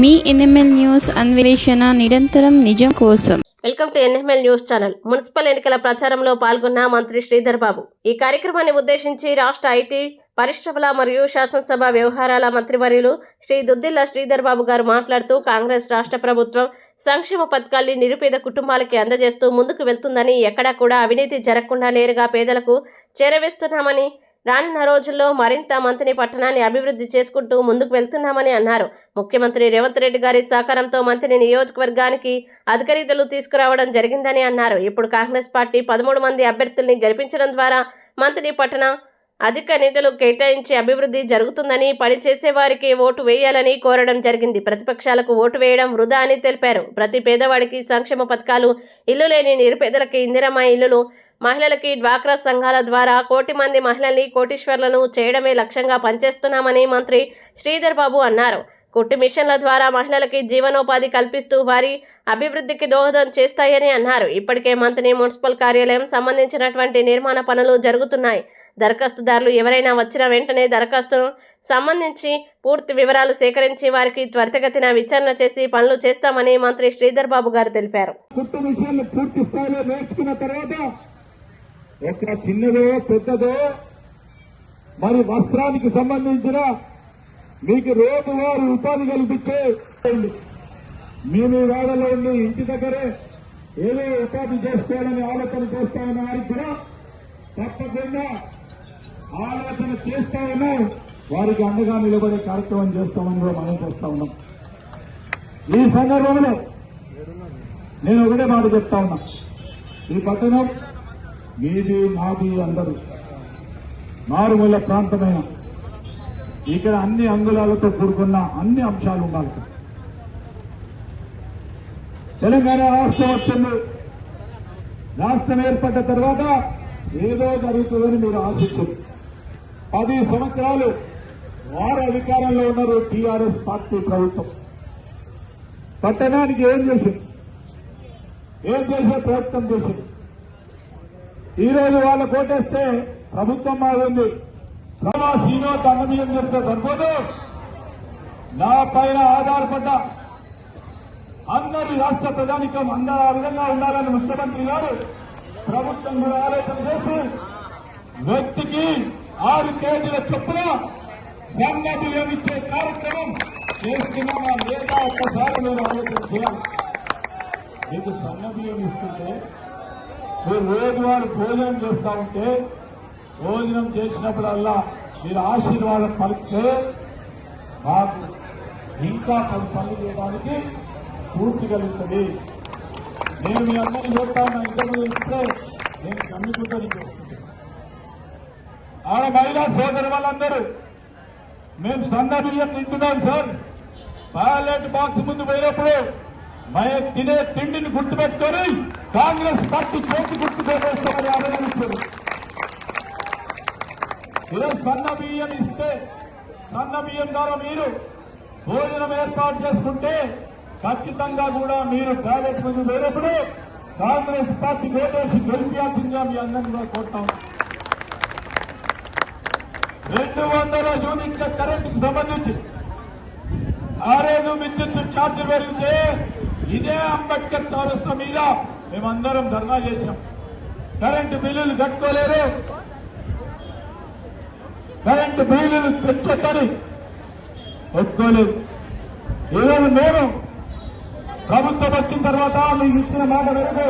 మీ NML news అన్వేషణ నిరంతరం నిజం కోసం. Welcome to NML news channel. Municipal ఎన్నికల ప్రచారంలో పాల్గొన్న మంత్రి శ్రీధర్ బాబు. ఈ కార్యక్రమాన్ని ఉద్దేశించి రాష్ట్ర ఐటీ పరిశ్రమల మరియు శాసనసభ వ్యవహారాల మంత్రివర్యులు శ్రీ దుద్దిల్ల శ్రీధర్ బాబు గారు మాట్లాడుతూ కాంగ్రెస్ రాష్ట్ర ప్రభుత్వం సంక్షేమ పథకాల్ని నిరుపేద కుటుంబాలకి అందజేస్తూ ముందుకు వెళ్తుందని ఎక్కడా కూడా అవినీతి జరగకుండా నేరుగా పేదలకు చేరవేస్తున్నామని రానున్న రోజుల్లో మరింత మంత్రి పట్టణాన్ని అభివృద్ధి చేసుకుంటూ ముందుకు వెళ్తున్నామని అన్నారు. ముఖ్యమంత్రి రేవంత్ రెడ్డి గారి సహకారంతో మంత్రి నియోజకవర్గానికి అధికారితలు తీసుకురావడం జరిగిందని అన్నారు. ఇప్పుడు కాంగ్రెస్ పార్టీ పదమూడు మంది అభ్యర్థుల్ని గెలిపించడం ద్వారా మంత్రి పట్టణ అధిక నిధులు కేటాయించి అభివృద్ధి జరుగుతుందని పనిచేసే వారికి ఓటు వేయాలని కోరడం జరిగింది. ప్రతిపక్షాలకు ఓటు వేయడం వృధా అని తెలిపారు. ప్రతి పేదవాడికి సంక్షేమ పథకాలు ఇల్లు లేని నిరుపేదలకి ఇందిరమ్మ ఇల్లులు మహిళలకి డ్వాక్రా సంఘాల ద్వారా కోటి మంది మహిళల్ని కోటీశ్వర్లను చేయడమే లక్ష్యంగా పనిచేస్తున్నామని మంత్రి శ్రీధర్ బాబు అన్నారు. కుట్టు మిషన్ల ద్వారా మహిళలకి జీవనోపాధి కల్పిస్తూ వారి అభివృద్ధికి దోహదం చేస్తాయని అన్నారు. ఇప్పటికే మంత్రి మున్సిపల్ కార్యాలయం సంబంధించినటువంటి నిర్మాణ పనులు జరుగుతున్నాయి. దరఖాస్తుదారులు ఎవరైనా వచ్చిన వెంటనే దరఖాస్తును సంబంధించి పూర్తి వివరాలు సేకరించి వారికి త్వరితగతిన విచారణ చేసి పనులు చేస్తామని మంత్రి శ్రీధర్ బాబు గారు తెలిపారు. కుట్టు పూర్తి స్థాయిలో నేర్చుకున్న తర్వాత ఎక్కడ చిన్నదో పెద్దదో మరి వస్త్రానికి సంబంధించిన మీకు రోజువారీ ఉపాధి కల్పించే మీ మీ వాడలో ఉండి ఇంటి దగ్గరే ఏదో ఉపాధి చేసుకోవాలని ఆలోచన చేస్తామన్న వారికి కూడా తప్పకుండా ఆలోచన చేస్తామని వారికి అండగా నిలబడే కార్యక్రమం చేస్తామని కూడా మనం చేస్తా ఉన్నాం. ఈ సందర్భంలో నేను ఒకటే మాట చెప్తా ఉన్నా. ఈ పట్టణం మీది మాది అందరూ మారుమూల ప్రాంతమైన ఇక్కడ అన్ని అంగుళాలతో కూడుకున్న అన్ని అంశాలు ఉండాలి. తెలంగాణ రాష్ట్రం వచ్చింది రాష్ట్రం ఏర్పడ్డ తర్వాత ఏదో జరుగుతుందని మీరు ఆశించారు. పది సంవత్సరాలు వారు అధికారంలో ఉన్నారు టీఆర్ఎస్ పార్టీ ప్రభుత్వం. పట్టణానికి ఏం చేసింది? ఏం చేసే ప్రయత్నం చేసింది? ఈ రోజు వాళ్ళ కోటేస్తే ప్రభుత్వం బాగుంది ప్రభా శ్రీనివాస్ అన్నమీయం చెప్తే సరిపోదు? నా పైన ఆధారపడ్డ అందరి రాష్ట్ర ప్రజానికం అందరూ ఆ విధంగా ఉండాలని ముఖ్యమంత్రి గారు ప్రభుత్వం కూడా ఆలోచన చేసి వ్యక్తికి ఆరు కేజీల చొప్పున సంఘ ఇచ్చే కార్యక్రమం చేస్తున్నామా లేదా ఒక్కసారి మీరు ఆలోచన చేయాలి. మీకు సన్నబియ్యం ఇస్తుంటే రోజువారు భోజనం చేస్తా ఉంటే భోజనం చేసినప్పుడల్లా మీరు ఆశీర్వాదం పలికితే మాకు ఇంకా పది పనులు చేయడానికి పూర్తి కలుగుతుంది. నేను మీ అందరినీ చూస్తాను ఉన్నా ఇంటర్వ్యూ ఇస్తే నేను కమ్మికుంటాను ఆడ మహిళా సోదరు వాళ్ళందరూ మేము సందర్భంగా బియ్యం తింటున్నాం సార్. బ్యాలెట్ బాక్స్ ముందు పోయినప్పుడు మేము తినే తిండిని గుర్తుపెట్టుకొని కాంగ్రెస్ పార్టీ చేతి గుర్తు పెట్టేస్తామని ఆలోచిస్తారు మీరు సన్న బియ్యం ఇస్తే సన్న బియ్యం ద్వారా మీరు భోజనం ఏర్పాటు చేసుకుంటే ఖచ్చితంగా కూడా మీరు బ్యాలెట్ ముందు వేరేప్పుడు కాంగ్రెస్ పార్టీ ఓటేసి గెలిపించాల్సిందిగా మీ అందరినీ కూడా కోరుతాం. రెండు వందల యూనిట్ల కరెంటుకు సంబంధించి ఆరేడు విద్యుత్ ఛార్జీలు పెరిగితే ఇదే అంబేద్కర్ చౌరస్తా మీద మేమందరం ధర్నా చేశాం. కరెంటు బిల్లులు కట్టుకోలేరు కరెంటు బిల్లులు తెచ్చని ఒప్పుకోలేదు. ఈరోజు మేము ప్రభుత్వం వచ్చిన తర్వాత మీకు ఇచ్చిన మాట మేరకు